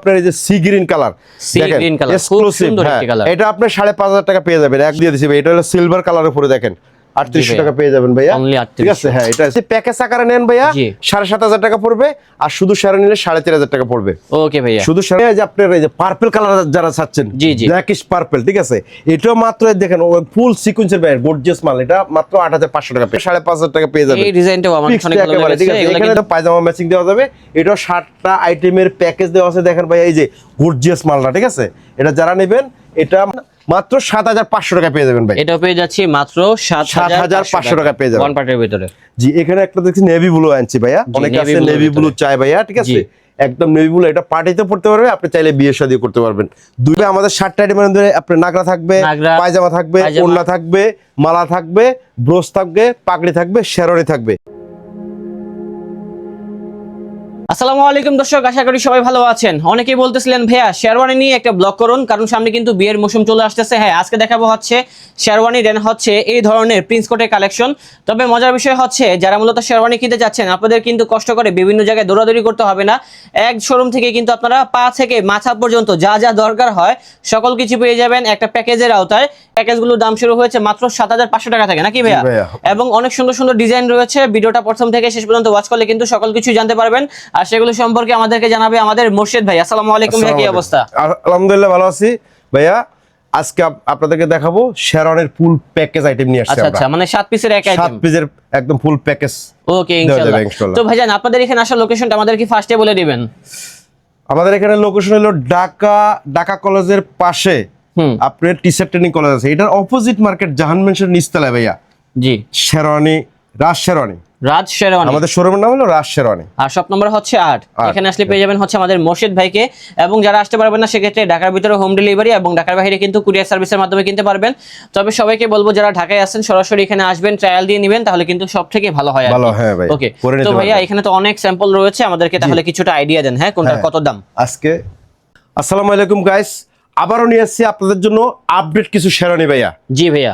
আপনার এই যে sea green colour Sea green colour, exclusive সুন্দর একটি colour। এটা আপনি সাড়ে পাঁচ হাজার টাকা পেয়ে যাবেন এক দিয়ে দিচ্ছি এটা হলো সিলভার কালারের উপরে দেখেন আটত্রিশশো ভাইয়া। টাকা পেয়ে যাবেন ভাইয়া। ঠিক আছে হ্যাঁ এটা প্যাকেজ আকারে নেন ভাইয়া সাড়ে সাত হাজার টাকা পড়বে আর শুধু সারা নিলে সাড়ে চার হাজার টাকা পড়বে। ওকে ভাইয়া। শুধু সারা যে আপনার এই যে পার্পল কালার যারা চাচ্ছেন জি, জি। ব্ল্যাকিশ পার্পল ঠিক আছে? এটাও মাত্র দেখেন ফুল সিকুয়েন্সের গর্জিয়াস মাল এটা মাত্র আট হাজার পাঁচশো টাকা সাড়ে পাঁচ হাজার টাকা পেয়ে যাবেন। এই ডিজাইনটাও আমার অনেক ভালো লেগেছে? এখানে তো পায়জামা ম্যাচিং দেওয়া যাবে। এটাও ষাটটা আইটেমের প্যাকেজ দেওয়া আছে দেখেন ভাই এই যে গর্জিয়াস মালটা ঠিক আছে? এটা যারা নেবেন এটা মাত্র সাত হাজার পাঁচশো টাকা পেয়ে যাবেন ভাই। এটা পেয়ে যাচ্ছি মাত্র সাত 7,500 টাকা পেয়ে যাবেন। ওয়ান পার্টের ভিতরে। জি এখানে একটা দেখছি নেভি ব্লু আনছি ভাইয়া। অনেকে আছে নেভি ব্লু চাই ভাইয়া ঠিক আছে? একদম নেভি ব্লু এটা পার্টিতে পড়তে পারবে আপনি চাইলে বিয়ে শাদী করতে পারবেন। দুইটা আমাদের ষাটটা আইটেমের মধ্যে আপনার নাগরা থাকবে পায়জামা থাকবে। ওড়না থাকবে মালা থাকবে ব্রোস থাকবে পাগড়ি থাকবে শেরনি থাকবে। আসসালামু আলাইকুম দর্শক আশা করি সবাই ভালো আছেন। অনেকেই বলতেছিলেন ভাইয়া শেরওয়ানি নিয়ে একটা ব্লগ করুন কারণ সামনে কিন্তু বিয়ের মৌসুম চলে আসতেছে। হ্যাঁ আজকে দেখাবো হচ্ছে শেরওয়ানি দেন হচ্ছে এই ধরনের প্রিন্স কোটের কালেকশন তবে মজার বিষয় হচ্ছে যারা মূলত শেরওয়ানি কিনতে যাচ্ছেন আপনাদের কিন্তু কষ্ট করে বিভিন্ন জায়গায় দৌড়াদৌড়ি করতে হবে না। এক শোরুম থেকে কিন্তু আপনারা পা থেকে মাথা পর্যন্ত যা যা দরকার হয় সকল কিছু পেয়ে যাবেন একটা প্যাকেজের আওতায়। প্যাকেজগুলোর দাম শুরু হয়েছে মাত্র সাত হাজার পাঁচশো টাকা থেকে নাকি ভাইয়া। এবং অনেক সুন্দর সুন্দর ডিজাইন রয়েছে ভিডিওটা প্রথম থেকে শেষ পর্যন্ত ওয়াচ করলে কিন্তু সকল কিছু জানতে পারবেন। আর সেগুলো সম্পর্কে আমাদেরকে জানাবে আমাদের মোর্শেদ ভাই। আসসালামু আলাইকুম ভাইয়া কি অবস্থা? আলহামদুলিল্লাহ ভালো আছি। ভাইয়া আজকে আপনাদেরকে দেখাবো শেরনের ফুল প্যাকেজ আইটেম নিয়ে আসছি আচ্ছা আচ্ছা মানে সাত পিসের এক সাত আইটেম পিসের একদম ফুল প্যাকেজ ওকে ইনশাআল্লাহ। তো ভাইজান আপনাদের এখানে আসার লোকেশনটা আমাদেরকে ফার্স্টে বলে দিবেন। আমাদের এখানে লোকেশন হলো ঢাকা ঢাকা কলেজের পাশে। হুম। আপনার টি শার্ট ট্রেনিং কলেজ আছে। এটার অপোজিট মার্কেট জাহান মেনশন নিচতলায় ভাইয়া। জি। শেরওয়ানি রাজ শেরওয়ানি রাজ শেরওয়ানি। আমাদের শোরুমের নাম হলো রাজ শেরওয়ানি। আর শপ নম্বর হচ্ছে আট। এখানে আসলে পেয়ে যাবেন হচ্ছে আমাদের মোর্শেদ ভাইকে। এবং যারা আসতে পারবেন না সেক্ষেত্রে ঢাকার ভিতরে হোম ডেলিভারি এবং ঢাকার বাইরে কিন্তু কুরিয়ার সার্ভিসের মাধ্যমে কিনতে পারবেন। তবে সবাইকে বলব যারা ঢাকায় আসেন সরাসরি এখানে আসবেন ট্রায়াল দিয়ে নেবেন তাহলে কিন্তু সব থেকে ভালো হয় ভালো, হ্যাঁ ভাই। ওকে তো ভাইয়া এখানে তো অনেক স্যাম্পল রয়েছে আমাদেরকে তাহলে কিছুটা আইডিয়া দেন হ্যাঁ কোনটার হ্যাঁ। কত দাম? আজকে। আসসালামু আলাইকুম গাইস আবারও নিয়ে আসছি আপনাদের জন্য আপডেট কিছু শেরওয়ানি ভাইয়া। জি ভাইয়া।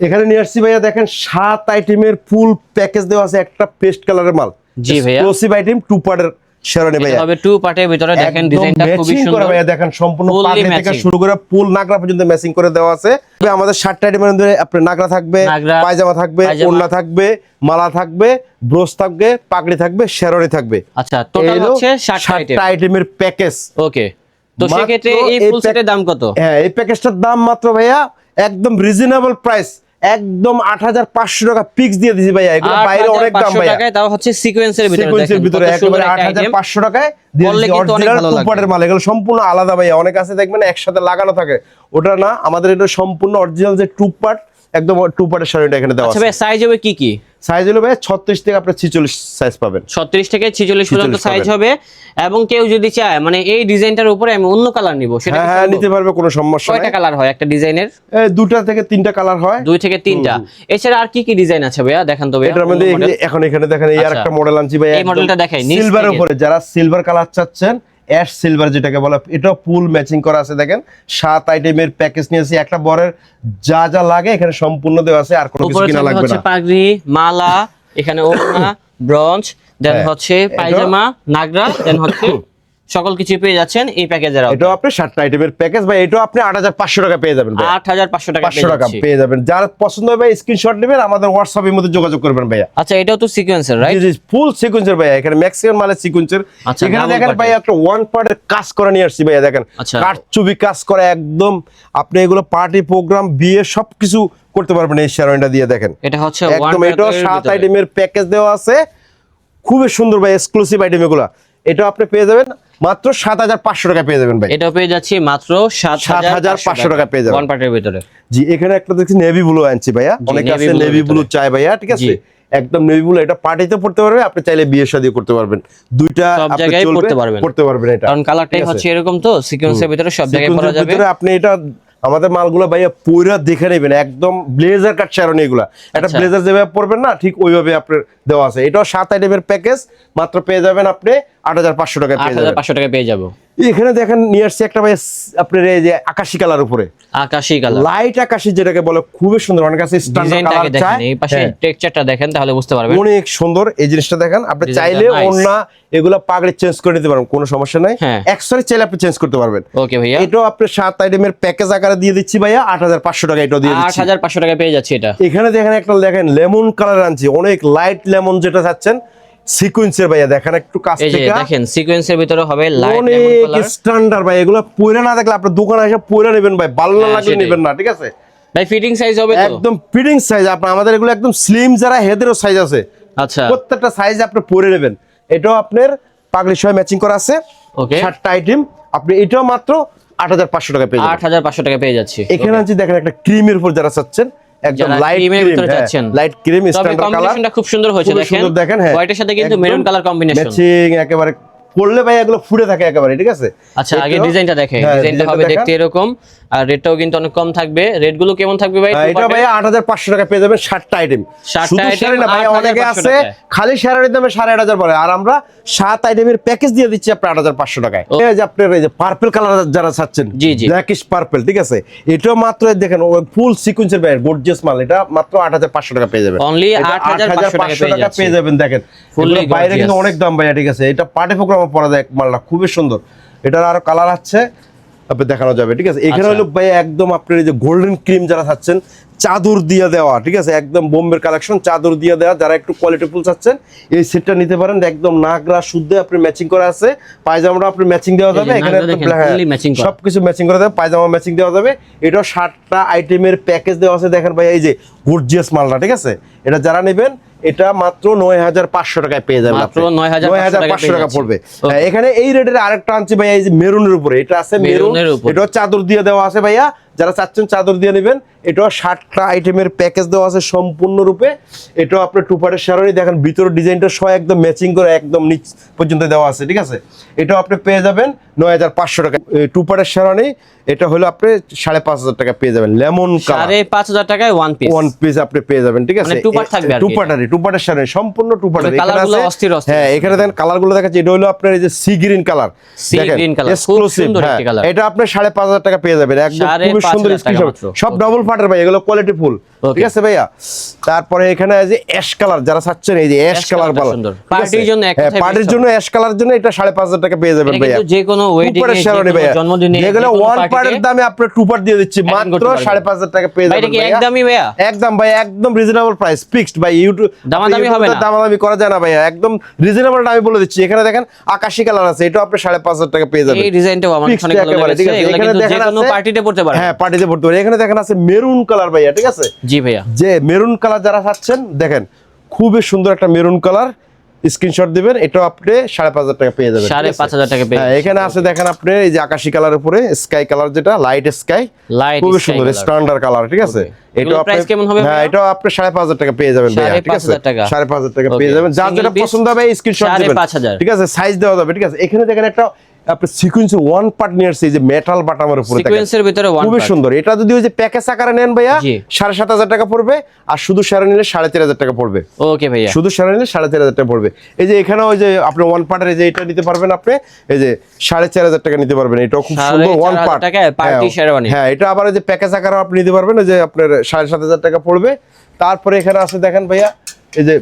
এখানে নিয়ে আসছি ভাইয়া দেখেন সাত আইটেমের ফুল প্যাকেজ দেওয়া আছে একটা পেস্ট কালারের মাল। জি ভাইয়া। এক্সক্লুসিভ আইটেম টু পার্টের শেরওয়ানি ভাইয়া। হবে টু পার্টের ভিতরে দেখেন ডিজাইনটা খুবই সুন্দর করা ভাইয়া দেখেন সম্পূর্ণ পাগড়ি থেকে শুরু করে ফুল নাগরা পর্যন্ত ম্যাচিং করে দেওয়া আছে। তবে আমাদের ষাটটা আইটেমের মধ্যে আপনার নাগরা থাকবে পায়জামা থাকবে। ওড়না থাকবে মালা থাকবে ব্রোস থাকবে পাগড়ি থাকবে শেরওয়ানি থাকবে। আচ্ছা টোটাল হচ্ছে 60 আইটেম ষাটটা আইটেমের প্যাকেজ ওকে তো সেক্ষেত্রে এই ফুল সেটের দাম কত? হ্যাঁ এই প্যাকেজটার দাম মাত্র ভাইয়া একদম রিজনেবল প্রাইস একদম আট হাজার পাঁচশো টাকা পিক্স দিয়ে দিছি ভাইয়া এগুলো বাইরে অনেক দাম ভাইয়া তাও হচ্ছে সিকোয়েন্সের ভিতরে সিকোয়েন্সের ভিতরে একেবারে আট একটা হাজার item। পাঁচশো টাকায় দিয়ে দিছি অরিজিনাল। পার্টের মাল এগুলো সম্পূর্ণ আলাদা ভাইয়া অনেক আছে দেখবেন একসাথে লাগানো থাকে ওটা না আমাদের এটা সম্পূর্ণ অরিজিনাল যে টু পার্ট একদম টু পার্টের শাড়িটা এখানে দেওয়া আচ্ছা আছে। ভাই সাইজ হবে কি কি? সাইজ হলো ভাইয়া ছত্রিশ থেকে আপনার ছিচল্লিশ সাইজ পাবেন। 36 থেকে 46 পর্যন্ত সাইজ হবে। এবং কেউ যদি চায় মানে এই ডিজাইনটার উপরে আমি অন্য কালার নিব সেটা হ্যাঁ হ্যাঁ? নিতে পারবে কোনো সমস্যা নাই। কয়টা কালার হয় একটা ডিজাইনের এই দুটা থেকে তিনটা কালার হয়। দুই থেকে তিনটা। এছাড়া আর কি কি ডিজাইন আছে ভাইয়া? দেখান তো ভাইয়া। এটার মধ্যে। এখন এখানে দেখেন এই আর আচ্ছা। মডেল আনছি ভাই এই মডেলটা দেখাই, সিলভার উপরে। যারা সিলভার কালার চাচ্ছেন অ্যাশ সিলভার যেটাকে বলে এটাও ফুল ম্যাচিং করা আছে দেখেন। সাত আইটেমের প্যাকেজ নিয়েছি একটা বরের যা যা লাগে এখানে সম্পূর্ণ দেওয়া আছে আর কোনো কিছু কিনা লাগবে না। পাগড়ি মালা এখানে ওড়না ব্রঞ্জ দেন হ্যাঁ। হচ্ছে পায়জামা নাগরা দেন হচ্ছে সকল কিছু পেয়ে যাচ্ছেন এই প্যাকেজের এটাও আপনি সাতটা আইটেমের প্যাকেজ ভাই এটাও আপনি আট হাজার পাঁচশো টাকা পেয়ে যাবেন ভাই আট হাজার পাঁচশো টাকা পাঁচশো পেয়ে টাকা পেয়ে যাবেন। যার পছন্দ হবে স্ক্রিনশট নেবেন আমাদের হোয়াটসঅ্যাপের মধ্যে যোগাযোগ করবেন ভাইয়া। আচ্ছা এটাও তো সিকোয়েন্সের রাইট ফুল সিকোয়েন্সের ভাইয়া। এখানে ম্যাক্সিমাম মালের সিকোয়েন্সের এখানে দেখেন part ভাই একটা ওয়ান পার্টের কাজ করে নিয়ে আসছি ভাইয়া দেখেন। আচ্ছা। কাঠচুবি কাজ করে একদম। আপনি এগুলো পার্টি প্রোগ্রাম বিয়ে সবকিছু করতে পারবেন এই শেরওয়ানিটা দিয়ে দেখেন। এটা হচ্ছে একদম এর সাত আইটেমের প্যাকেজ দেওয়া আছে। খুবই সুন্দর ভাই এক্সক্লুসিভ আইটেম এগুলো এটা আপনি পেয়ে যাবেন। মাত্র সাত হাজার পাঁচশো টাকা পেয়ে যাবেন ভাই। এটা পেয়ে যাচ্ছি মাত্র সাত 7,500 টাকা। পেয়ে যাবেন। ওয়ান পার্টের ভিতরে। জি এখানে একটা দেখছি নেভি ব্লু আনছি ভাইয়া। অনেক আছে নেভি ব্লু চাই ভাইয়া ঠিক আছে? একদম নেভি ব্লু এটা পার্টিতে পড়তে পারবে আপনি চাইলে বিয়ে শাদী করতে পারবেন। দুইটা সব জায়গায় পড়তে পারবেন। পড়তে পারবেন এটা। কারণ কালারটাই হচ্ছে এরকম তো সিকোয়েন্সের ভিতরে সব জায়গায় পড়া যাবে। ভিতরে আপনি এটা আমাদের মালগুলো ভাইয়া পইরা দেখে নেবেন একদম ব্লেজার কাট চারণ এগুলা। একটা আচ্ছা। ব্লেজার যেভাবে পরবেন না ঠিক ওইভাবে আপনার দেওয়া আছে। এটাও সাত আইটেমের প্যাকেজ মাত্র পেয়ে যাবেন আপনি আট হাজার পাঁচশো টাকা পেয়ে যাবেন। পাঁচশো টাকা পেয়ে যাব। এখানে দেখেন নিয়ে আসছে একটা ভাই আপনার এই যে আকাশি কালার উপরে। আকাশি কালার। লাইট আকাশি যেটাকে বলে খুবই সুন্দর। অনেক কাছে স্ট্যান্ডার্ড কালার দেখেন এই পাশে হ্যাঁ, টেক্সচারটা দেখেন তাহলে বুঝতে পারবেন। অনেক সুন্দর। এই জিনিসটা দেখেন আপনি চাইলে। অন্য এগুলো পাগড়ি চেঞ্জ করে নিতে পারবেন কোনো সমস্যা নাই। হ্যাঁ। চাইলে আপনি চেঞ্জ করতে পারবেন। ওকে ভাইয়া। এটাও আপনি সাত আইটেমের প্যাকেজ আকারে দিয়ে দিচ্ছি ভাইয়া আট হাজার পাঁচশো টাকা এটাও দিয়ে দিচ্ছি। হাজার পাঁচশো টাকা পেয়ে যাচ্ছে এটা। এখানে দেখেন একটা দেখেন লেমন কালার আনছি অনেক লাইট লেমন যেটা চাচ্ছেন সিকুয়েন্সের ভাইয়া দেখেন একটু কাছ থেকে। দেখেন সিকোয়েন্সের ভিতরে হবে লাইট লেমন কালার স্ট্যান্ডার্ড ভাই এগুলো পরে না দেখলে আপনার দোকানে এসে পরে নেবেন ভাই ভালো না হ্যাঁ, লাগলে নেবেন না ঠিক আছে? ভাই ফিটিং সাইজ হবে তো? একদম ফিটিং সাইজ আপনার আমাদের এগুলো একদম স্লিম যারা হেদেরও সাইজ আছে। আচ্ছা। প্রত্যেকটা সাইজ আপনি পরে নেবেন। এটাও আপনার পাগড়ির সঙ্গে ম্যাচিং করা আছে। ওকে সাতটা আইটেম আপনি এটাও মাত্র আট হাজার পাঁচশো টাকা পেয়ে আট হাজার পাঁচশো টাকা পেয়ে যাচ্ছি। এখানে আছে দেখেন একটা ক্রিমের উপর যারা চাচ্ছেন একদম লাইট ক্রিমের এর ভিতরে যাচ্ছেন লাইট ক্রিম স্ট্যান্ডার্ড কালার কম্বিনেশনটা খুব সুন্দর হয়েছে দেখেন। দেখেন হ্যাঁ। হোয়াইটের সাথে কিন্তু মেরুন কালার কম্বিনেশন ম্যাচিং একেবারে পড়লে ভাই এগুলো ফুটে থাকে একেবারে ঠিক আছে? আচ্ছা আগে ডিজাইনটা দেখে হ্যাঁ, ডিজাইনটা হবে দেখতে এরকম। আর রেটটাও কিন্তু অনেক কম থাকবে। রেটগুলো কেমন থাকবে ভাই? হ্যাঁ, এটা ভাই আট হাজার পাঁচশো টাকা পেয়ে যাবেন ষাটটা আইটেম ষাটটা item, না ভাই অনেকে আছে খালি শাড়ির দামে সাড়ে আট হাজার পরে আর আমরা সাত আইটেমের প্যাকেজ দিয়ে দিচ্ছি আপনার আট হাজার পাঁচশো টাকায়। এই যে আপনার এই যে পার্পল কালার যারা চাচ্ছেন জি, জি। ব্ল্যাকিশ পার্পল ঠিক আছে? এটাও মাত্র দেখেন ফুল সিকুয়েন্সের ভাই গর্জিয়াস মাল। এটা মাত্র আট হাজার পাঁচশো টাকা পেয়ে যাবেন। এটা 8,500 টাকা পেয়ে যাবেন দেখেন। এগুলো বাইরে কিন্তু অনেক দাম ভাইয়া ঠিক আছে? এটা পার্টি প্রোগ্রামে পরা যায় মালটা খুবই সুন্দর। এটার আরও কালার আছে আপনি দেখানো যাবে ঠিক আছে? এখানে আচ্ছা। হলো ভাই একদম আপনার এই যে গোল্ডেন ক্রিম যারা চাচ্ছেন চাদর দিয়ে দেওয়া ঠিক আছে? একদম বোম্বের কালেকশন চাদর দিয়ে দেওয়া যারা একটু কোয়ালিটি ফুল চাচ্ছেন এই সেটটা নিতে পারেন একদম নাগরা শুদ্ধ আপনি ম্যাচিং করা আছে পায়জামাটা আপনি ম্যাচিং দেওয়া যাবে এখানে নাগরা দেখেন, fully করা। সব কিছু ম্যাচিং করা যাবে পায়জামা ম্যাচিং দেওয়া যাবে। এটাও ষাটটা আইটেমের প্যাকেজ দেওয়া আছে দেখেন ভাই এই যে গর্জিয়াস মালটা ঠিক আছে? এটা যারা নেবেন এটা মাত্র নয় হাজার পাঁচশো টাকায় পেয়ে যাবে মাত্র নয় হাজার পাঁচশো টাকা পড়বে। এখানে এই রেটের আরেকটা আনছি ভাইয়া এই যে মেরুনের উপরে। এটা আছে মেরুন মেরুনের উপর। এটা চাদর দিয়ে দেওয়া আছে ভাইয়া। যারা চাচ্ছেন চাদর দিয়ে নেবেন এটাও ষাটটা আইটেমের প্যাকেজ দেওয়া আছে সম্পূর্ণরূপে। এটাও আপনার টুপারের শাড়ি দেখেন ভিতরের ডিজাইনটা সহ একদম ম্যাচিং করে একদম নিচ পর্যন্ত দেওয়া আছে ঠিক আছে? এটাও আপনি পেয়ে যাবেন নয় হাজার পাঁচশো টাকা। টুপারের শাড়ি এটা হলো আপনি সাড়ে পাঁচ হাজার টাকা পেয়ে যাবেন লেমন সাড়ে পাঁচ হাজার টাকায় ওয়ান পিস ওয়ান পিস আপনি পেয়ে যাবেন ঠিক আছে? মানে two part থাকবে আর কি টু পার্টারি টু পার্টের শাড়ি সম্পূর্ণ টু পার্টারি অস্থির অস্থির। হ্যাঁ এখানে দেখেন কালারগুলো দেখাচ্ছে এটা হলো আপনার এই যে সি গ্রিন কালার খুব সুন্দর একটি colour। এটা আপনি সাড়ে পাঁচ হাজার টাকা পেয়ে যাবেন একদম সুন্দর। সব ডবল পার্টের ভাই এগুলো কোয়ালিটি ফুল ঠিক আছে ভাইয়া? তারপরে এখানে যে অ্যাশ কালার যারা চাচ্ছেন এই যে অ্যাশ কালার পালা। সুন্দর। জন্য পার্টির জন্য অ্যাশ কালার জন্য এটা টাকা পেয়ে যাবেন ভাইয়া। যে কোনো কোনো ভাইয়া। জন্মদিনে, কোনো ওয়ান পার্টের দামে আপনার টু পার্ট দিয়ে দিচ্ছি মাত্র টাকা পেয়ে যাবেন ভাইয়া। একদমই ভাইয়া? একদম ভাই একদম রিজনেবল প্রাইস ফিক্সড ভাই ইউটিউব দামাদামি হবে না। দামাদামি করা যায় না ভাইয়া একদম রিজনেবল আমি বলে দিচ্ছি। এখানে দেখেন আকাশি কালার আছে এটা আপনি সাড়ে পাঁচ হাজার টাকা পেয়ে যাবেন। এই ডিজাইনটাও আমার অনেক ভালো লেগেছে। এখানে দেখেন কোনো পার্টিতে পড়তে পারে হ্যাঁ পার্টিতে পড়তে পারে এখানে দেখেন আছে মেরুন কালার ভাইয়া ঠিক আছে? জি ভাইয়া। যে মেরুন কালার যারা চাচ্ছেন দেখেন খুবই সুন্দর একটা মেরুন কালার স্ক্রিনশট দিবেন এটাও আপনি সাড়ে পাঁচ হাজার টাকা পেয়ে যাবেন সাড়ে পাঁচ হাজার টাকা পেয়ে হ্যাঁ এখানে আছে দেখেন আপনি এই যে আকাশি কালার উপরে স্কাই কালার যেটা লাইট স্কাই খুবই সুন্দর স্ট্যান্ডার্ড কালার ঠিক আছে? কেমন হবে হ্যাঁ? আপনি টাকা পেয়ে যাবেন ভাইয়া ঠিক আছে? হাজার টাকা। সাড়ে পাঁচ হাজার টাকা পেয়ে যাবেন। যার Single যেটা পছন্দ হবে স্ক্রিনশট দিবেন। পাঁচ ঠিক আছে? সাইজ দেওয়া যাবে ঠিক আছে? এখানে দেখেন একটা আপনি সিকুয়েন্সের ওয়ান পার্ট নিয়ে আসছে যে মেটাল বাটামের উপরে। সিকোয়েন্সের ভিতরে ওয়ান খুবই সুন্দর। এটা যদি ওই যে প্যাকেজ আকারে নেন ভাইয়া সাড়ে সাত হাজার টাকা পড়বে আর শুধু সারা নিলে সাড়ে চার হাজার টাকা পড়বে। ওকে ভাইয়া। শুধু সারা নিলে সাড়ে চার হাজার টাকা পড়বে। এই যে এখানে ওই যে আপনি ওয়ান পার্টের এই যে এটা নিতে পারবেন আপনি এই যে সাড়ে চার হাজার টাকা নিতে পারবেন। এটাও খুব সুন্দর ওয়ান পার্ট party শেরওয়ানি। হ্যাঁ এটা আবার ওই যে প্যাকেজ আকারে আপনি নিতে পারবেন যে আপনার সাড়ে সাত হাজার টাকা পড়বে। তারপরে এখানে আছে দেখেন ভাইয়া এই যে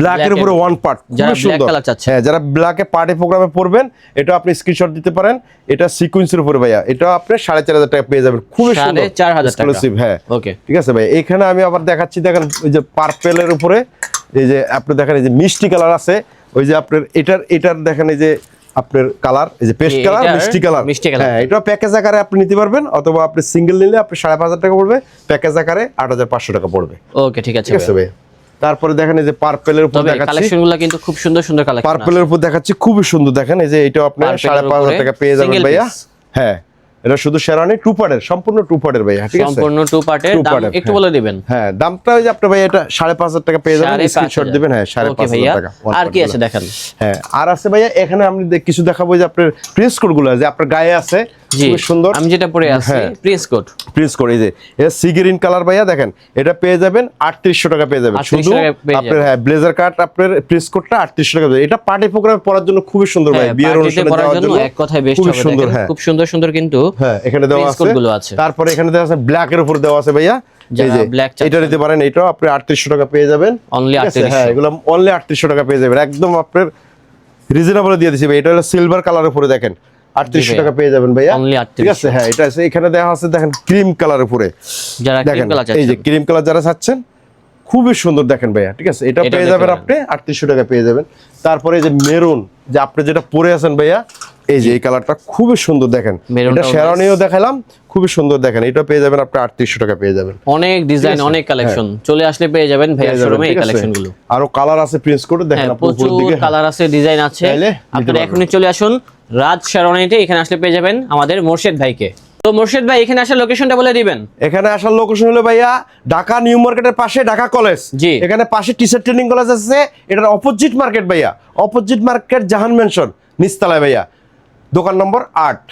ব্ল্যাকের উপরে ওয়ান পার্ট যারা সুন্দর। হ্যাঁ যারা ব্ল্যাকে পার্টি প্রোগ্রামে পড়বেন এটা আপনি স্ক্রিনশট দিতে পারেন। এটা সিকুয়েন্সের উপরে ভাইয়া। এটা আপনি সাড়ে চার হাজার টাকা পেয়ে যাবেন। খুবই সুন্দর। চার হাজার। Exclusive, হ্যাঁ। ওকে ঠিক আছে ভাই। এখানে আমি আবার দেখাচ্ছি দেখেন ওই যে পার্পেলের উপরে এই যে আপনি দেখেন এই যে মিষ্টি কালার আছে ওই যে আপনার এটার এটার দেখেন এই যে আপনার কালার এই যে পেস্ট কালার মিষ্টি কালার মিষ্টি colour। হ্যাঁ এটা প্যাকেজ আকারে আপনি নিতে পারবেন অথবা আপনি সিঙ্গেল নিলে আপনি সাড়ে পাঁচ হাজার টাকা পড়বে প্যাকেজ আকারে আট হাজার পাঁচশো টাকা পড়বে। ওকে ঠিক আছে ঠিক আছে ভাই তারপরে দেখেন এই যে পার্পেলের উপর দেখাচ্ছি। কালেকশনগুলো কিন্তু খুব সুন্দর সুন্দর কালেকশন পার্পেলের উপর দেখাচ্ছি খুবই সুন্দর দেখেন এই যে এটা আপনার Purple সাড়ে এর পাঁচ হাজার উপরে টাকা পেয়ে যাবেন ভাইয়া। হ্যাঁ এটা শুধু শেরানি টু পার্টের সম্পূর্ণ টু পার্টের ভাইয়া ঠিক আছে? সম্পূর্ণ টু পার্টের দাম একটু হ্যাঁ। বলে দিবেন। হ্যাঁ দামটা ওই যে আপনার ভাই এটা সাড়ে পাঁচ হাজার টাকা পেয়ে যাবেন স্ক্রিনশট দিবেন হ্যাঁ সাড়ে Okay পাঁচ ভাইয়া। হাজার টাকা। আর কি আছে। দেখান? হ্যাঁ আর আছে ভাইয়া এখানে আমি কিছু দেখাবো যে আপনার প্রিন্স কোডগুলো যে আপনার গায়ে আছে সুন্দর। আমি যেটা পরে আছি। প্রিন্স কোট প্রিন্স করে এই যে এটা সি গ্রিন কালার ভাইয়া দেখেন এটা পেয়ে যাবেন আটত্রিশশো টাকা পেয়ে যাবেন। শুধু আপনার হ্যাঁ ব্লেজার কাট আপনার প্রিন্স কোটটা আটত্রিশশো টাকা এটা পার্টি প্রোগ্রামে পরার জন্য খুবই সুন্দর ভাই হ্যাঁ, বিয়ের অনুষ্ঠানে পরার যাওয়ার জন্য এক কথায় বেস্ট হবে। সুন্দর হ্যাঁ। খুব সুন্দর সুন্দর কিন্তু হ্যাঁ এখানে দেওয়া আছে। আছে। তারপরে এখানে দেওয়া আছে ব্ল্যাক এর উপর দেওয়া আছে ভাইয়া। এটা নিতে পারেন এটাও আপনি আটত্রিশশো টাকা পেয়ে যাবেন? 3800 হ্যাঁ এগুলো অনলি আটত্রিশশো টাকা পেয়ে যাবেন। একদম আপনার রিজনেবল দিয়ে দিচ্ছি ভাই এটা হলো সিলভার কালার উপরে দেখেন। আটত্রিশশো টাকা পেয়ে যাবেন ভাইয়া। ঠিক আছে হ্যাঁ এটা আছে এখানে আছে দেখেন ক্রিম কালার উপরে। যারা দেখেন এই যে ক্রিম কালার যারা চাচ্ছেন খুবই সুন্দর দেখেন ভাইয়া ঠিক আছে? এটা পেয়ে যাবেন আপনি আটত্রিশশো টাকা পেয়ে যাবেন। তারপরে যে মেরুন যে আপনি যেটা পরে আছেন ভাইয়া এই যে এই কালারটা খুবই সুন্দর দেখেন। এটা শেরানিও দেখালাম খুবই সুন্দর দেখেন। এটা পেয়ে যাবেন আপনি আটত্রিশশো টাকা পেয়ে যাবেন। অনেক ডিজাইন অনেক কালেকশন চলে আসলে পেয়ে যাবেন ভাইয়া শোরুমে এই ঠিক আছে? কালেকশনগুলো আরও কালার আছে প্রিন্স কোড দেখেন হ্যাঁ আপনি দিকে। কালার আছে ডিজাইন আছে। আপনারা এখনই চলে আসুন। রাজ শেরওয়ানিতে এখানে আসলে পেয়ে যাবেন আমাদের মোর্শেদ ভাইকে। তো মোর্শেদ ভাই এখানে আসার লোকেশনটা বলে দিবেন। এখানে আসার লোকেশন হলো ভাইয়া ঢাকা নিউ মার্কেটের পাশে ঢাকা কলেজ। জি। এখানে পাশে টিচার ট্রেনিং কলেজ আছে এটার অপোজিট মার্কেট ভাইয়া। অপোজিট মার্কেট জাহান মেনশন নিস্তালায় ভাইয়া। দোকান নম্বর আট।